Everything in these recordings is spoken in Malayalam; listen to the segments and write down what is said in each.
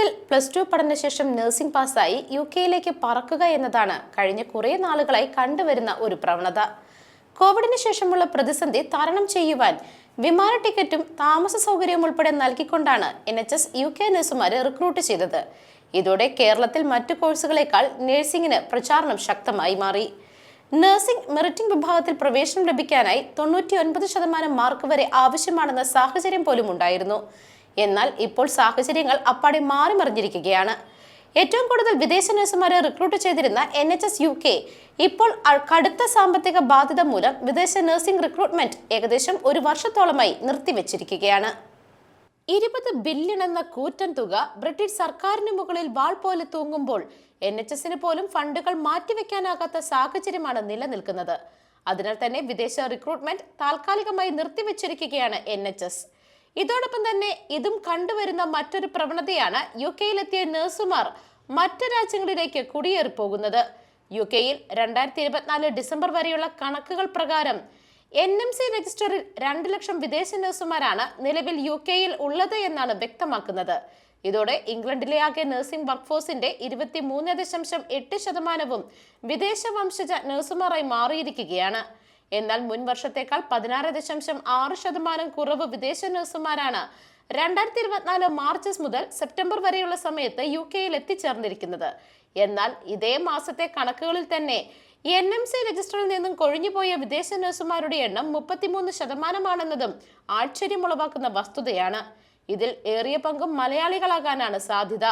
കേരളത്തിൽ പ്ലസ് ടു പഠനശേഷം നഴ്സിംഗ് പാസ്സായി യു കെയിലേക്ക് പറക്കുക എന്നതാണ് കഴിഞ്ഞ കുറേ നാളുകളായി കണ്ടുവരുന്ന ഒരു പ്രവണത. കോവിഡിന് ശേഷമുള്ള പ്രതിസന്ധി തരണം ചെയ്യുവാൻ വിമാന ടിക്കറ്റും താമസ സൗകര്യവും ഉൾപ്പെടെ നൽകിക്കൊണ്ടാണ് N H S U K നഴ്സുമാരെ റിക്രൂട്ട് ചെയ്തത്. ഇതോടെ കേരളത്തിൽ മറ്റു കോഴ്സുകളേക്കാൾ നഴ്സിംഗിന് പ്രചാരണം ശക്തമായി മാറി. നഴ്സിംഗ് മെറിറ്റിംഗ് വിഭാഗത്തിൽ പ്രവേശനം ലഭിക്കാനായി തൊണ്ണൂറ്റി ഒൻപത് ശതമാനം മാർക്ക് വരെ ആവശ്യമാണെന്ന സാഹചര്യം പോലും ഉണ്ടായിരുന്നു. എന്നാൽ ഇപ്പോൾ സാഹചര്യങ്ങൾ അപ്പാടെ മാറി മറിഞ്ഞിരിക്കുകയാണ് ഏറ്റവും കൂടുതൽ വിദേശ നഴ്സുമാരെ റിക്രൂട്ട് ചെയ്തിരുന്ന N H S U K ഇപ്പോൾ കടുത്ത സാമ്പത്തിക ബാധ്യത മൂലം വിദേശ നഴ്സിംഗ് റിക്രൂട്ട്മെന്റ് ഏകദേശം ഒരു വർഷത്തോളമായി നിർത്തിവെച്ചിരിക്കുകയാണ്. ഇരുപത് ബില്യൺ എന്ന കൂറ്റൻ തുക ബ്രിട്ടീഷ് സർക്കാരിന് മുകളിൽ വാൾ പോലെ തൂങ്ങുമ്പോൾ എൻ എച്ച് എസിന് പോലും ഫണ്ടുകൾ മാറ്റിവെക്കാനാകാത്ത സാഹചര്യമാണ് നിലനിൽക്കുന്നത്. അതിനാൽ തന്നെ വിദേശ റിക്രൂട്ട്മെന്റ് താൽക്കാലികമായി നിർത്തിവെച്ചിരിക്കുകയാണ് എൻ എച്ച് എസ് ഇതോടൊപ്പം തന്നെ ഇതും കണ്ടുവരുന്ന മറ്റൊരു പ്രവണതയാണ് യു കെയിലെത്തിയ നഴ്സുമാർ മറ്റു രാജ്യങ്ങളിലേക്ക് കുടിയേറി പോകുന്നത്. യു കെയിൽ രണ്ടായിരത്തി ഇരുപത്തിനാല് ഡിസംബർ വരെയുള്ള കണക്കുകൾ പ്രകാരം എൻ എം സി രജിസ്റ്ററിൽ രണ്ട് ലക്ഷം വിദേശ നഴ്സുമാരാണ് നിലവിൽ യു കെയിൽ ഉള്ളത് എന്നാണ് വ്യക്തമാക്കുന്നത്. ഇതോടെ ഇംഗ്ലണ്ടിലെ ആകെ നഴ്സിംഗ് വർക്ക്ഫോഴ്സിന്റെ ഇരുപത്തി മൂന്ന് ദശാംശം എട്ട് ശതമാനവും വിദേശ വംശജ നഴ്സുമാരായി മാറിയിരിക്കുകയാണ്. എന്നാൽ മുൻ വർഷത്തേക്കാൾ പതിനാറ് ദശാംശം ആറ് ശതമാനം കുറവ് വിദേശ നഴ്സുമാരാണ് രണ്ടായിരത്തി ഇരുപത്തിനാല് മാർച്ച് മുതൽ സെപ്റ്റംബർ വരെയുള്ള സമയത്ത് യു കെയിൽ എത്തിച്ചേർന്നിരിക്കുന്നത്. എന്നാൽ ഇതേ മാസത്തെ കണക്കുകളിൽ തന്നെ എൻ എം സി രജിസ്റ്ററിൽ നിന്നും കൊഴിഞ്ഞുപോയ വിദേശ നഴ്സുമാരുടെ എണ്ണം മുപ്പത്തിമൂന്ന് ശതമാനമാണെന്നതും ആശ്ചര്യമുളവാക്കുന്ന വസ്തുതയാണ്. ഇതിൽ ഏറിയ പങ്കും മലയാളികളാകാനാണ് സാധ്യത.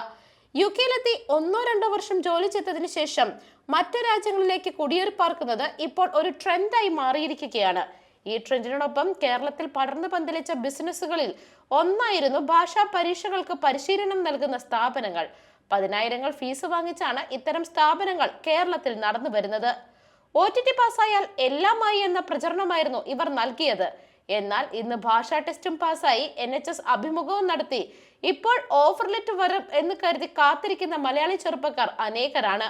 യു കെയിലെത്തി ഒന്നോ രണ്ടോ വർഷം ജോലി ചെയ്തതിന് ശേഷം മറ്റു രാജ്യങ്ങളിലേക്ക് കുടിയേറി പാർക്കുന്നത് ഇപ്പോൾ ഒരു ട്രെൻഡായി മാറിയിരിക്കുകയാണ്. ഈ ട്രെൻഡിനോടൊപ്പം കേരളത്തിൽ പടർന്നു പന്തലിച്ച ബിസിനസ്സുകളിൽ ഒന്നായിരുന്നു ഭാഷാ പരീക്ഷകൾക്ക് പരിശീലനം നൽകുന്ന സ്ഥാപനങ്ങൾ. പതിനായിരങ്ങൾ ഫീസ് വാങ്ങിച്ചാണ് ഇത്തരം സ്ഥാപനങ്ങൾ കേരളത്തിൽ നടന്നു വരുന്നത്. ഒ ടി ടി പാസ്സായാൽ എല്ലാമായി എന്ന പ്രചരണമായിരുന്നു ഇവർ നൽകിയത്. എന്നാൽ ഇന്ന് ഭാഷാ ടെസ്റ്റും പാസ്സായി എൻ എച്ച് എസ് അഭിമുഖവും നടത്തി. ഇപ്പോൾ ഓഫർ ലെറ്റർ വരും എന്ന് കരുതി കാത്തിരിക്കുന്ന മലയാളി ചെറുപ്പക്കാർ അനേകരാണ്.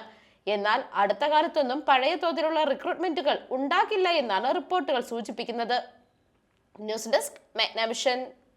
എന്നാൽ അടുത്ത കാലത്തൊന്നും പഴയ തോതിലുള്ള റിക്രൂട്ട്മെന്റുകൾ ഉണ്ടാകില്ല എന്നാണ് റിപ്പോർട്ടുകൾ സൂചിപ്പിക്കുന്നത്. News desk Magnavision